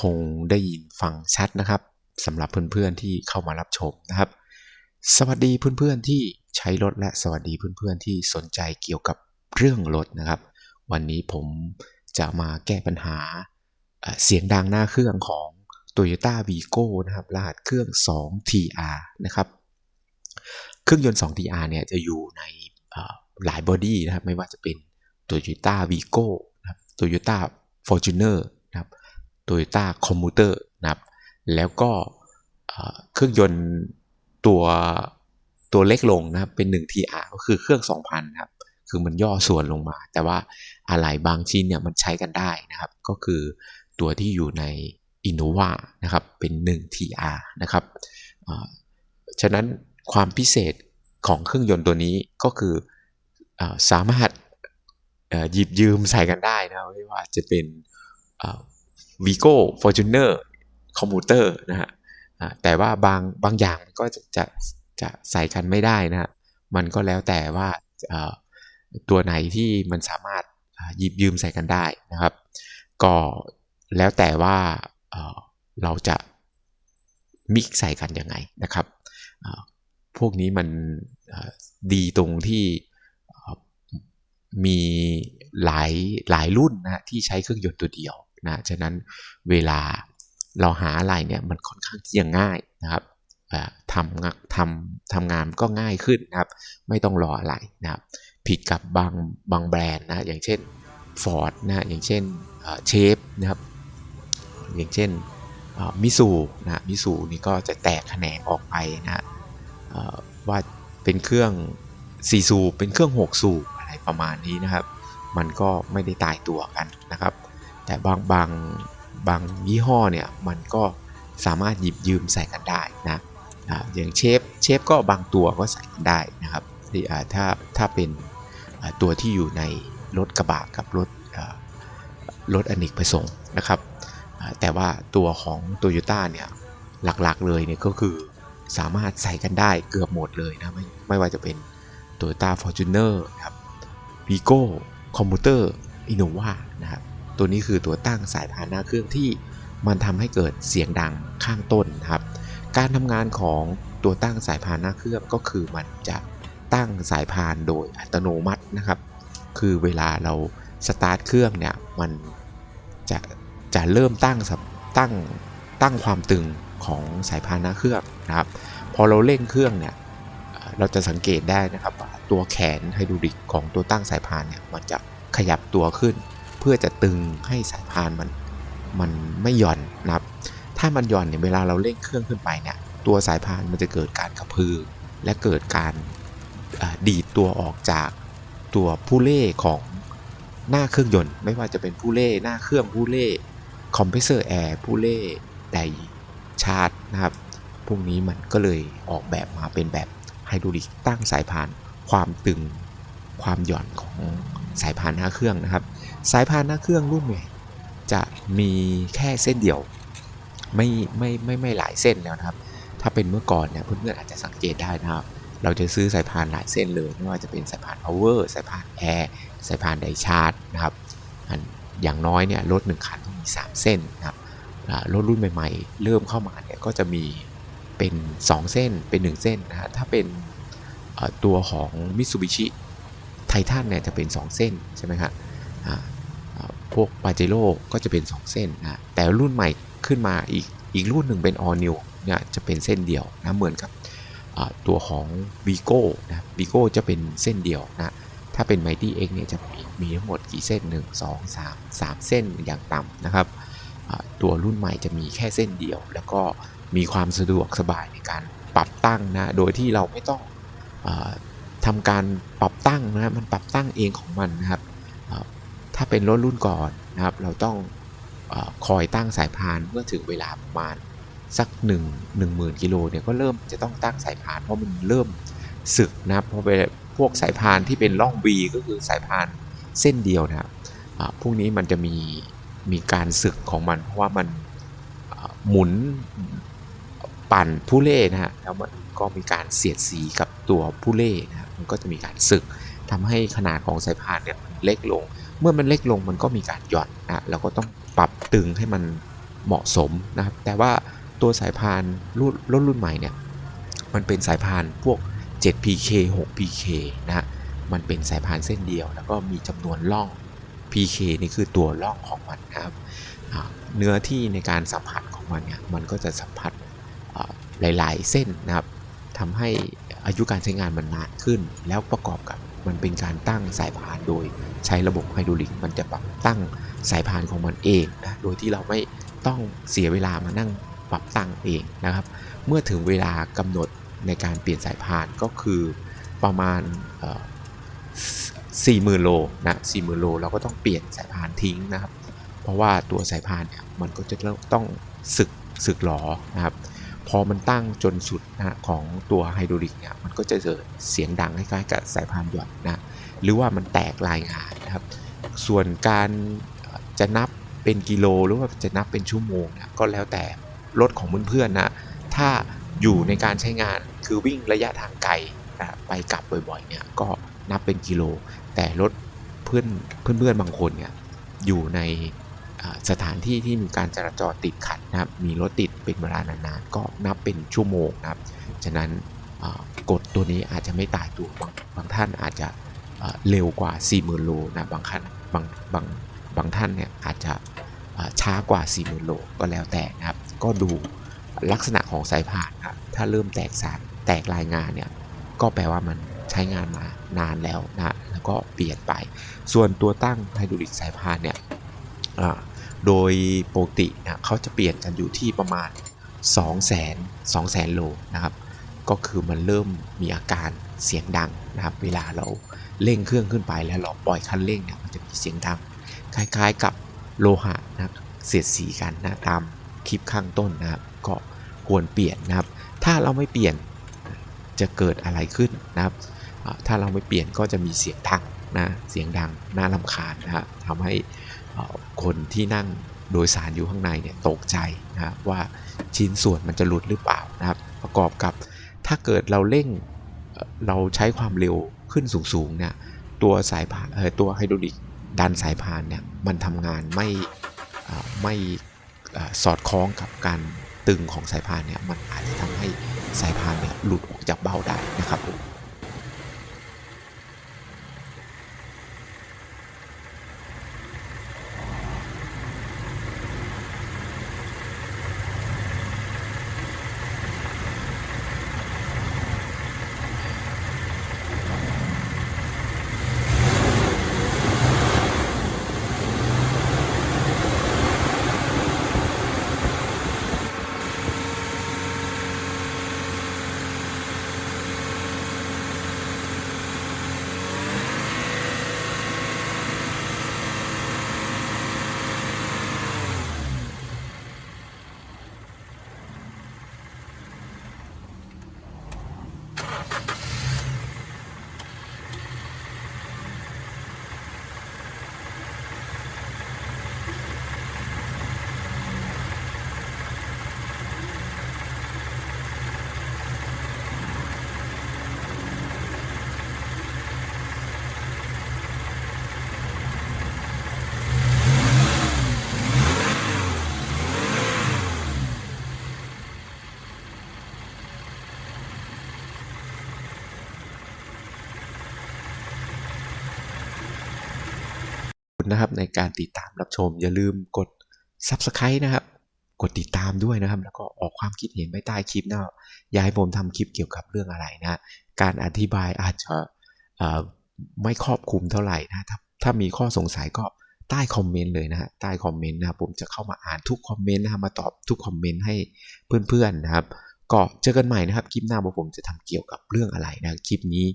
คงได้ยินฟังชัดนะครับสำหรับเพื่อนๆที่เข้ามารับชมนะครับ สวัสดีเพื่อนๆที่ใช้รถและสวัสดีเพื่อนๆที่สนใจเกี่ยวกับเรื่องรถนะครับ วันนี้ผมจะมาแก้ปัญหาเสียงดังหน้าเครื่องของ Toyota Vigo นะครับรหัสเครื่อง 2TR นะครับ เครื่องยนต์ 2TR เนี่ยจะอยู่ในหลายบอดี้นะครับ ไม่ว่าจะเป็น Toyota Vigo นะครับ Toyota Fortuner นะครับ Toyota Commuter นะครับ แล้วก็เครื่องยนต์ตัวตัวเล็กลงนะครับ เป็น 1 TR ก็คือเครื่อง 2,000นะครับ คือมันย่อส่วนลงมา แต่ว่าอะไหล่บางชิ้นเนี่ยมันใช้กันได้นะครับ ก็คือตัวที่อยู่ใน Innova นะครับ เป็น 1 TR นะครับฉะนั้นความพิเศษของเครื่องยนต์ตัวนี้ก็คืออสามารถหยิบยืมใส่กันได้นะครับไม่ว่าจะเป็น วีโก้ฟอร์จูเนอร์คอมมูเตอร์นะฮะแต่ว่าบางบางอย่างก็จะจะจะใส่กันไม่ได้นะฮะมันก็แล้วแต่ว่าตัวไหนที่มันสามารถหยิบยืมใส่กันได้นะครับ ก็แล้วแต่ว่าเราจะมิกใส่กันยังไงนะครับพวกนี้มันดีตรงที่มีหลายหลายรุ่นนะที่ใช้เครื่องยนต์ตัวเดียว นะฉะนั้นเวลาเราหาอะไรเนี่ยมันค่อนข้างที่จะง่ายนะครับทำงานทำทำงานก็ง่ายขึ้นนะครับ ไม่ต้องรออะไรนะครับ ผิดกับบางบางแบรนด์นะอย่างเช่น Ford นะอย่างเช่นเชฟนะครับ อย่างเช่นมิสูนะมิสูนี่ก็จะแตกแขนงออกไปนะว่าเป็นเครื่อง4สูบเป็นเครื่อง6สูบอะไรประมาณนี้นะครับ มันก็ไม่ได้ตายตัวกันนะครับ แต่บางบางบางยี่ห้อเนี่ยมันก็สามารถหยิบยืมใส่กันได้นะอ่าอย่างเชฟเชฟก็บางตัวก็ใส่กันได้นะครับที่ถ้าถ้าเป็นตัวที่อยู่ในรถกระบะกับรถรถอเนกประสงค์นะครับ แต่ว่าตัวของ Toyota เนี่ยหลักๆเลยเนี่ยก็คือสามารถใส่กันได้เกือบหมดเลยนะไม่ไม่ว่าจะเป็น Toyota Fortuner นะครับ Vigo Commuter Innova นะครับ ตัวนี้คือตัวตั้งสายพานหน้าเครื่องที่มันทำให้เกิดเสียงดังข้างต้นครับ การทำงานของตัวตั้งสายพานหน้าเครื่องก็คือมันจะตั้งสายพานโดยอัตโนมัตินะครับ คือเวลาเราสตาร์ทเครื่องเนี่ยมันจะจะเริ่มตั้งตั้งตั้งความตึงของสายพานหน้าเครื่องนะครับ พอเราเร่งเครื่องเนี่ยเราจะสังเกตได้นะครับว่าตัวแขนไฮดรอลิกของตัวตั้งสายพานเนี่ยมันจะขยับตัวขึ้น พื่อจะตึงให้สายพานมันมันไม่หย่อนนะครับ ถ้ามันหย่อนเนี่ยเวลาเราเร่งเครื่องขึ้นไปเนี่ยตัวสายพานมันจะเกิดการกระพือ และเกิดการดีดตัวออกจากตัวผู้เล่ของหน้าเครื่องยนต์ ไม่ว่าจะเป็นผู้เล่หน้าเครื่องผู้เล่คอมเพรสเซอร์แอร์ผู้เล่ไดชาร์จนะครับพวกนี้มันก็เลยออกแบบมาเป็นแบบไฮดรอลิกตั้งสายพานความตึงความหย่อนของสายพานหน้าเครื่องนะครับ สายพานหน้าเครื่องรุ่นใหม่จะมีแค่เส้นเดียว ไม่ไม่ไม่ไม่หลายเส้นแล้วนะครับ ถ้าเป็นเมื่อก่อนเนี่ยเพื่อนๆอาจจะสังเกตได้นะครับ เราจะซื้อสายพานหลายเส้นเลยไม่ว่าจะเป็นสายพาน power สายพานแอร์สายพานไดชาร์จนะครับอันอย่างน้อยเนี่ยรถหนึ่งคันต้องมี 3 เส้นนะครับรถรุ่นใหม่ๆ เริ่มเข้ามาเนี่ยก็จะมีเป็น 2 เส้นเป็น 1 เส้นนะฮะถ้าเป็นตัวของ Mitsubishi ไททันเนี่ยจะเป็น 2 เส้นใช่ไหมครับอ่า พวกปาเจโร่ก็จะเป็น 2 เส้นนะแต่รุ่นใหม่ขึ้นมาอีกอีกรุ่นหนึ่งเป็น all new เนี่ยจะเป็นเส้นเดียวนะเหมือนกับตัวของ Vigo นะ Vigo จะเป็นเส้นเดียวนะถ้าเป็น Mighty X เนี่ยจะมีมีทั้งหมดกี่เส้น 1 2 3 3 เส้นอย่างต่ำนะครับ ตัวรุ่นใหม่จะมีแค่เส้นเดียว แล้วก็มีความสะดวกสบายในการปรับตั้งนะ โดยที่เราไม่ต้องอทำการปรับตั้งนะ มันปรับตั้งเองของมันนะครับ ถ้าเป็นรถรุ่นก่อนนะครับ เราต้องอคอยตั้งสายพานเมื่อถึงเวลาประมาณสัก1 1 0 0 0 0กิโลเนี่ยก็เริ่มจะต้องตั้งสายพานเพราะมันเริ่มสึกนะครับเพราะไปพวกสายพานที่เป็นร่อง V ก็คือสายพานเส้นเดียวนะครับพวกนี้มันจะมีมีการสึกของมันเพราะว่ามันหมุนปั่นผู้เล่นะฮะแล้วมันก็มีการเสียดสีกับตัวผู้เล่นะครับมันก็จะมีการสึกทำให้ขนาดของสายพานเนี่ยมันเล็กลง มื่อมันเล็กลงมันก็มีการหย่อนนะเราก็ต้องปรับตึงให้มันเหมาะสมนะครับ แต่ว่าตัวสายพานรุ่นรถรุ่นใหม่เนี่ยมันเป็นสายพานพวก 7PK 6PK นะฮะมันเป็นสายพานเส้นเดียว แล้วก็มีจำนวนล่อง PK นี่คือตัวล่องของมันนะครับเนื้อที่ในการสัมผัสของมันเนี่ยมันก็จะสัมผัสหลาย ๆ เส้นนะครับทำให้อายุการใช้งานมันนานขึ้น แล้วประกอบกับ มันเป็นการตั้งสายพานโดยใช้ระบบไฮดรอลิกมันจะปรับตั้งสายพานของมันเองนะโดยที่เราไม่ต้องเสียเวลามานั่งปรับตั้งเองนะครับ เมื่อถึงเวลากำหนดในการเปลี่ยนสายพานก็คือประมาณสี่หมื่นโลนะสี่หมื่นโลเราก็ต้องเปลี่ยนสายพานทิ้งนะครับ เพราะว่าตัวสายพานเนี่ยมันก็จะต้องสึกสึกหลอนะครับ พอมันตั้งจนสุดนะของตัวไฮดรอลิกเนี่ยมันก็จะเกิดเสียงดังคล้ายๆกับสายพานหย่อนนะหรือว่ามันแตกลายงานนะครับ ส่วนการจะนับเป็นกิโลหรือว่าจะนับเป็นชั่วโมงนี่ยก็แล้วแต่รถของเพื่อนๆนะถ้าอยู่ในการใช้งานคือวิ่งระยะทางไกลนะไปกลับบ่อยๆเนี่ยก็นับเป็นกิโล แต่รถเพื่อนเพื่อนๆบางคนเนี่ยอยู่ใน สถานที่ที่มีการจราจรติดขัดนะครับ มีรถติดเป็นเวลานานๆก็นับเป็นชั่วโมงนะครับ ฉะนั้นกฎตัวนี้อาจจะไม่ตายตัวบางบางท่านอาจจะเร็วกว่า 40,000 โลนะบางท่านบางบางบางท่านเนี่ยอาจจะช้ากว่า 40,000 โลก็แล้วแต่นะครับ ก็ดูลักษณะของสายพานครับถ้าเริ่มแตกสารแตกรายงานเนี่ยก็แปลว่ามันใช้งานมานานแล้วนะแล้วก็เปลี่ยนไป ส่วนตัวตั้งไฮดรอลิกสายพานเนี่ย โดยปกตินะเขาจะเปลี่ยนกันอยู่ที่ประมาณ 2 0 0 0 0 0 2 0 0 0 โลนะครับ ก็คือมันเริ่มมีอาการเสียงดังนะครับ เวลาเราเร่งเครื่องขึ้นไปแล้วเราปล่อยคันเร่งเนี่ยมันจะมีเสียงดัง คล้ายๆกับโลหะนะเสียดสีกันนะตามคลิปข้างต้นนะครับ ก็ควรเปลี่ยนนะครับ ถ้าเราไม่เปลี่ยนจะเกิดอะไรขึ้นนะครับ ถ้าเราไม่เปลี่ยนก็จะมีเสียงดังนะ เสียงดังน่าลำคาญนะครับทำให้ คนที่นั่งโดยสารอยู่ข้างในเนี่ยตกใจนะว่าชิ้นส่วนมันจะหลุดหรือเปล่านะครับ ประกอบกับถ้าเกิดเราเร่งเราใช้ความเร็วขึ้นสูงๆเนี่ยตัวสายพานตัวไฮดรอลิกดันสายพานเนี่ยมันทำงานไม่ไม่สอดคล้องกับการตึงของสายพานเนี่ยมันอาจจะทำให้สายพานเนี่ยหลุดออกจากเบ้าได้นะครับผม นะครับ ในการติดตามรับชม อย่าลืมกด Subscribe นะครับ กดติดตามด้วยนะครับ แล้วก็ออกความคิดเห็นไว้ใต้คลิปนะอยากให้ผมทำคลิปเกี่ยวกับเรื่องอะไรนะ การอธิบายอาจจะไม่ครอบคลุมเท่าไหร่นะถ้าถ้ามีข้อสงสัยก็ใต้คอมเมนต์เลยนะฮะใต้คอมเมนต์นะผมจะเข้ามาอ่านทุกคอมเมนต์นะมาตอบทุกคอมเมนต์ให้เพื่อนๆนะครับ ก็เจอกันใหม่นะครับคลิปหน้าผมจะทำเกี่ยวกับเรื่องอะไรนะคลิปนี้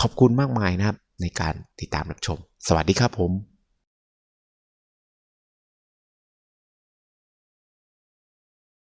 ขอบคุณมากมายนะครับในการติดตามรับชม สวัสดีครับผม